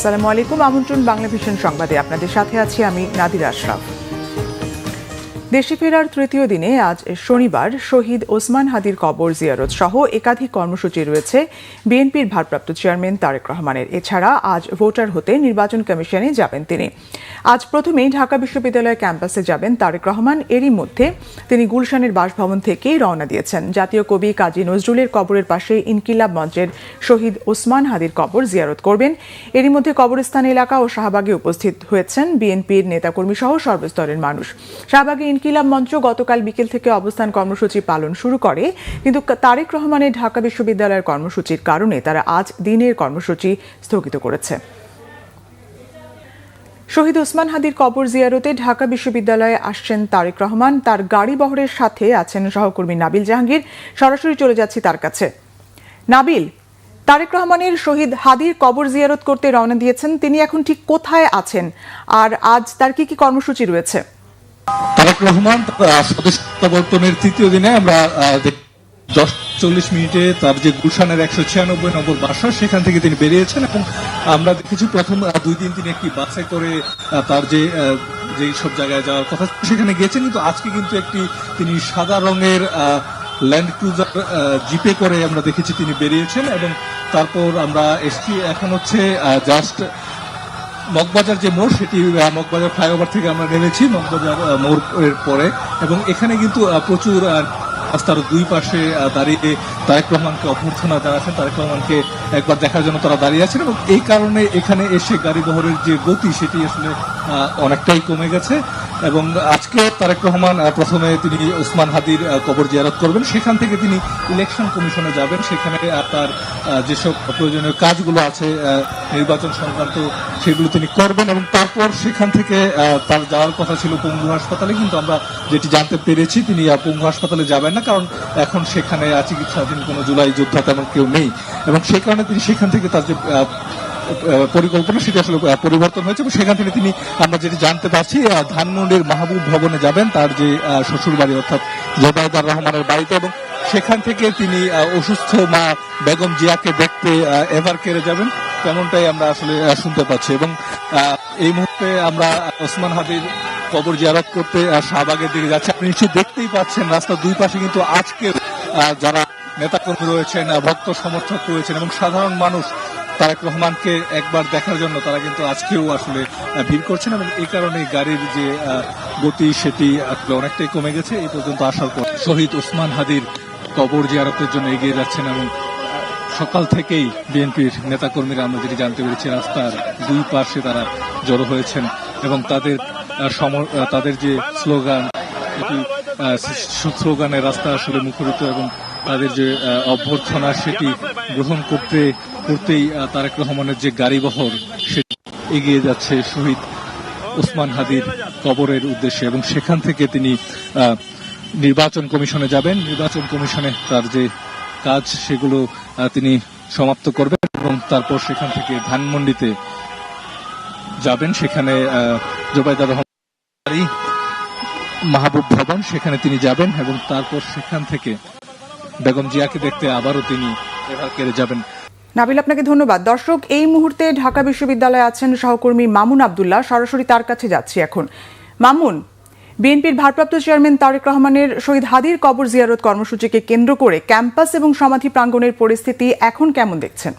আসসালামু আলাইকুম। আমন্ত্রণ বাংলা ভিশন সংবাদে। আপনাদের সাথে আছি আমি নাদির আশরাফ। দেশে ফেরার তৃতীয় দিনে আজ শনিবার শহীদ ওসমান হাদির কবর জিয়ারত সহ একাধিক কর্মসূচি রয়েছে বিএনপির ভারপ্রাপ্ত চেয়ারম্যান তারেক রহমানের। এছাড়া আজ ভোটার হতে নির্বাচন কমিশনে যাবেন তিনি। আজ প্রথমেই ঢাকা বিশ্ববিদ্যালয় ক্যাম্পাসে যাবেন তারেক রহমান। এরই মধ্যে তিনি গুলশানের বাসভবন থেকেই রওনা দিয়েছেন। জাতীয় কবি কাজী নজরুলের কবরের পাশে ইনকিলাব মঞ্চের শহীদ ওসমান হাদির কবর জিয়ারত করবেন। এরই মধ্যে কবরস্থান এলাকা ও শাহবাগে উপস্থিত হয়েছেন বিএনপির নেতাকর্মী সহ সর্বস্তরের মানুষ। শাহবাগে ইনকিলাব মঞ্চ গতকাল বিকেল থেকে অবস্থান কর্মসূচি পালন শুরু করে। কিন্তু তারেক রহমানের ঢাকা বিশ্ববিদ্যালয়ের কর্মসূচির কারণে তারা আজ দিনের কর্মসূচি স্থগিত করেছে। শহীদ ওসমান হাদির কবর জিয়ারতে ঢাকা বিশ্ববিদ্যালয়ে আসছেন তারেক রহমান। তার গাড়ি বহরের সাথে আছেন সহকর্মী নাবিল জাহাঙ্গীর। সরাসরি চলে যাচ্ছি তার কাছে। নাবিল, তারেক রহমানের শহীদ হাদির কবর জিয়ারত করতে রওনা দিয়েছেন। তিনি এখন ঠিক কোথায় আছেন? আর আজ তার কি কি কর্মসূচি রয়েছে? তারেক রহমান তৃতীয় দিনে আমরা দশ চল্লিশ মিনিটে তার যে গুলশানের একশো ছিয়ানব্বই নম্বর বাসা সেখান থেকে তিনি বেরিয়েছেন এবং আমরা দেখেছি প্রথম দুই দিন তিনি একটি বাসে করে তার যে আহ, যে সব জায়গায় যাওয়ার কথা সেখানে গিয়েছেন। কিন্তু আজকে কিন্তু একটি তিনি সাদা রঙের ল্যান্ড ক্রুজার জিপে করে আমরা দেখেছি তিনি বেরিয়েছেন এবং তারপর আমরা এসছি এখন হচ্ছে জাস্ট মগবাজার যে মোড় সেটি মগবাজার ফ্লাইওভার থেকে আমরা নেমেছি মগবাজার মোড় এর পরে এবং এখানে কিন্তু প্রচুর রাস্তার দুই পাশে দাঁড়িয়ে তারেক রহমানকে অভ্যর্থনা জানাচ্ছেন। তারেক রহমানকে একবার দেখার জন্য তারা দাঁড়িয়ে আছেন এবং এই কারণে এখানে এসে গাড়ি বহরের যে গতি, সেটি আসলে অনেকটাই কমে গেছে। এবং আজকে তারেক রহমান প্রথমে তিনি ওসমান হাদির কবর জিয়ারত করবেন। সেখান থেকে তিনি ইলেকশন কমিশনে যাবেন। সেখানে তার যেসব প্রয়োজনীয় কাজগুলো আছে নির্বাচন সংক্রান্ত, সেগুলো তিনি করবেন এবং তারপর সেখান থেকে তার যাওয়ার কথা ছিল পঙ্গু হাসপাতালে। কিন্তু আমরা যেটি জানতে পেরেছি, তিনি পঙ্গু হাসপাতালে যাবেন না, কারণ এখন সেখানে চিকিৎসাধীন কোনো জুলাই যোদ্ধা তেমন কেউ নেই। এবং সেই কারণে তিনি সেখান থেকে তার যে পরিকল্পনা সেটা আসলে পরিবর্তন হয়েছে এবং সেখান থেকে তিনি আমরা যেটি জানতে পারছি ধানমন্ডির মাহবুব ভবনে যাবেন তার যে শ্বশুর বাড়ি অর্থাৎ জোবায়দার রহমানের বাড়িতে এবং সেখান থেকে তিনি অসুস্থ মা বেগম জিয়াকে দেখতে এভার কেড়ে যাবেন। তেমনটাই আমরা আসলে শুনতে পাচ্ছি এবং এই মুহূর্তে আমরা ওসমান হাদির কবর জিয়ারত করতে শাহবাগের দিকে যাচ্ছি। আপনি নিশ্চয়ই দেখতেই পাচ্ছেন রাস্তার দুই পাশে কিন্তু আজকে আহ, যারা নেতাকর্মী রয়েছেন ভক্ত সমর্থক রয়েছেন এবং সাধারণ মানুষ তারেক রহমানকে একবার দেখার জন্য তারা কিন্তু আজকেও আসলে ভিড় করছেন এবং এই কারণে গাড়ির যে গতি, সেটি আসলে অনেকটাই কমে গেছে। এই পর্যন্ত আসার পর শহীদ ওসমান হাদির কবর জিয়ারতের জন্য এগিয়ে যাচ্ছেন এবং সকাল থেকেই বিএনপির নেতাকর্মীরা, আমরা যেটি জানতে পেরেছি, রাস্তার দুই পাশে তারা জড়ো হয়েছেন এবং তাদের তাদের যে স্লোগান, এটি স্লোগানের রাস্তা আসলে মুখরিত এবং তাদের যে অভ্যর্থনা, সেটি গ্রহণ করতে আহ, তারেক রহমানের যে গাড়িবহর সেটি এগিয়ে যাচ্ছে শহীদ ওসমান হাদির কবরের উদ্দেশ্যে এবং সেখান থেকে তিনি নির্বাচন কমিশনে যাবেন। নির্বাচন কমিশনে তার যে কাজ সেগুলো তিনি সমাপ্ত করবেন এবং তারপর সেখান থেকে ধানমন্ডিতে যাবেন। সেখানে জোবাইদা রহমান মাহবুব ভবন সেখানে তিনি যাবেন এবং তারপর সেখান থেকে বেগম জিয়াকে দেখতে আবারও তিনি এবার কেড়ে যাবেন। নাবিল, আপনাকে ধন্যবাদ। দর্শক, এই মুহূর্তে ঢাকা বিশ্ববিদ্যালয়ে আছেন সহকর্মী মামুন আবদুল্লাহ। সরাসরি তার কাছে যাচ্ছি এখন। মামুন, বিএনপির ভারপ্রাপ্ত চেয়ারম্যান তারেক রহমানের শহীদ হাদির কবর জিয়ারত কর্মসূচিকে কেন্দ্র করে ক্যাম্পাস এবং সমাধি প্রাঙ্গণের পরিস্থিতি এখন কেমন দেখছেন?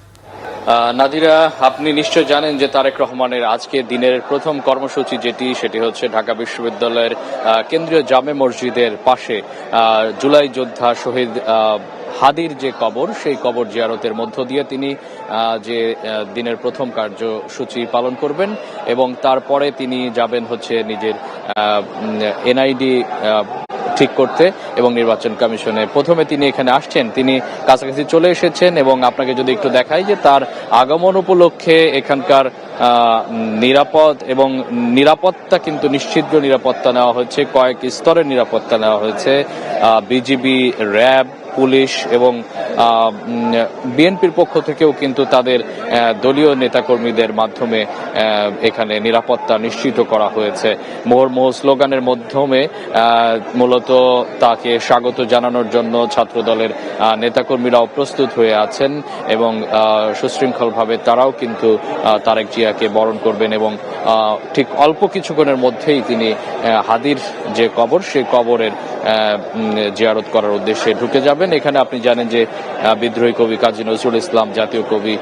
নাদিরা, আপনি নিশ্চয় জানেন যে তারেক রহমানের আজকে দিনের প্রথম কর্মসূচি যেটি, সেটি হচ্ছে ঢাকা বিশ্ববিদ্যালয়ের কেন্দ্রীয় জামে মসজিদের পাশে জুলাই যোদ্ধা শহীদ হাদির যে কবর, সেই কবর জিয়ারতের মধ্য দিয়ে তিনি যে দিনের প্রথম কার্যসূচি পালন করবেন এবং তারপরে তিনি যাবেন হচ্ছে নিজের এনআইডি ঠিক করতে এবং নির্বাচন কমিশনে। প্রথমে তিনি এখানে আসছেন, তিনি কাছাকাছি চলে এসেছেন এবং আপনাকে যদি একটু দেখাই যে তার আগমন উপলক্ষে এখানকার নিরাপদ এবং নিরাপত্তা কিন্তু নিশ্চিদ্র নিরাপত্তা নেওয়া হয়েছে, কয়েক স্তরের নিরাপত্তা নেওয়া হয়েছে। বিজিবি, র্যাব, পুলিশ এবং বিএনপির পক্ষ থেকেও কিন্তু তাদের দলীয় নেতাকর্মীদের মাধ্যমে এখানে নিরাপত্তা নিশ্চিত করা হয়েছে। মোহরমোহ স্লোগানের মাধ্যমে মূলত তাকে স্বাগত জানানোর জন্য ছাত্র দলের নেতাকর্মীরাও প্রস্তুত হয়ে আছেন এবং সুশৃঙ্খলভাবে তারাও কিন্তু তারেক জিয়াকে বরণ করবেন এবং ঠিক অল্প কিছুক্ষণের মধ্যেই তিনি হাদির যে কবর, সেই কবরের জিয়ারত করার উদ্দেশ্যে ঢুকে যাবেন। এখানে আপনি জানেন যে বিদ্রোহী কবি কাজী নজরুল ইসলাম, জাতীয় কবি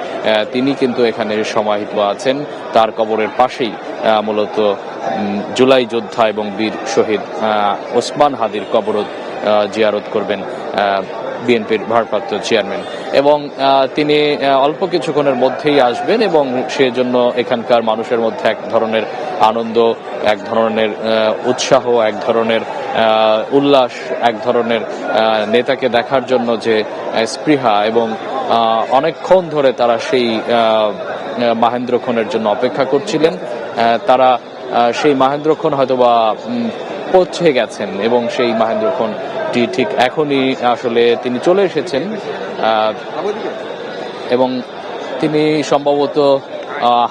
তিনি কিন্তু এখানে সমাহিত আছেন। তার কবরের পাশেই মূলত জুলাই যোদ্ধা এবং বীর শহীদ ওসমান হাদির কবর জিয়ারত করবেন বিএনপির ভারপ্রাপ্ত চেয়ারম্যান। এবং তিনি অল্প কিছুক্ষণের মধ্যেই আসবেন এবং সেজন্য এখানকার মানুষের মধ্যে এক ধরনের আনন্দ এক ধরনের উৎসাহ এক ধরনের উল্লাস এক ধরনের নেতাকে দেখার জন্য যে স্পৃহা এবং অনেকক্ষণ ধরে তারা সেই আহ, মাহেন্দ্রক্ষণের জন্য অপেক্ষা করছিলেন। তারা সেই সেই খন হয়তোবা পৌঁছে গেছেন এবং সেই মাহেন্দ্রক্ষণটি ঠিক এখনই আসলে তিনি চলে এসেছেন এবং তিনি সম্ভবত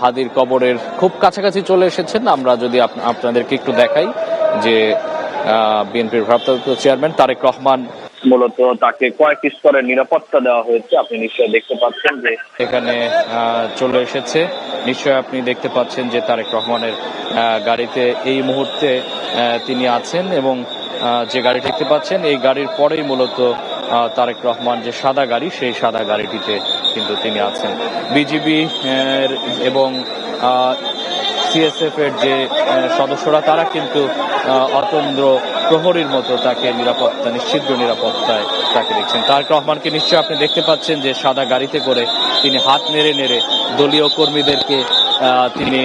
হাদির কবরের খুব কাছাকাছি চলে এসেছেন। আমরা যদি আপনাদেরকে একটু দেখাই যে বিএনপির ভারপ্রাপ্ত চেয়ারম্যান তারেক রহমান মূলত তাকে কয়েক স্তরের নিরাপত্তা দেওয়া হয়েছে। আপনি নিশ্চয়ই দেখতে পাচ্ছেন যে এখানে আহ, চলে এসেছে। নিশ্চয় আপনি দেখতে পাচ্ছেন যে তারেক রহমানের গাড়িতে এই মুহূর্তে তিনি আছেন এবং যে গাড়ি দেখতে পাচ্ছেন, এই গাড়ির পরেই মূলত তারেক রহমান যে সাদা গাড়ি, সেই সাদা গাড়িটিতে কিন্তু তিনি আছেন। বিজিবি এবং সিএসএফ এর যে সদস্যরা, তারা কিন্তু অতন্দ্র প্রহরীর মতো তাকে নিরাপত্তা নিশ্চিত নিরাপত্তায় তাকে দেখছেন। তারেক রহমানকে নিশ্চয়ই আপনি দেখতে পাচ্ছেন যে সাদা গাড়িতে করে তিনি হাত নেড়ে নেড়ে দলীয় কর্মীদেরকে তিনি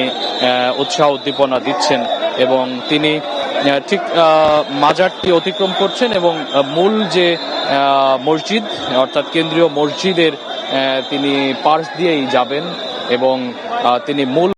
উৎসাহ উদ্দীপনা দিচ্ছেন। এবং তিনি ঠিক মাজারটি অতিক্রম করছেন এবং মূল যে মসজিদ, অর্থাৎ কেন্দ্রীয় মসজিদের তিনি পার্স দিয়েই যাবেন এবং তিনি মূল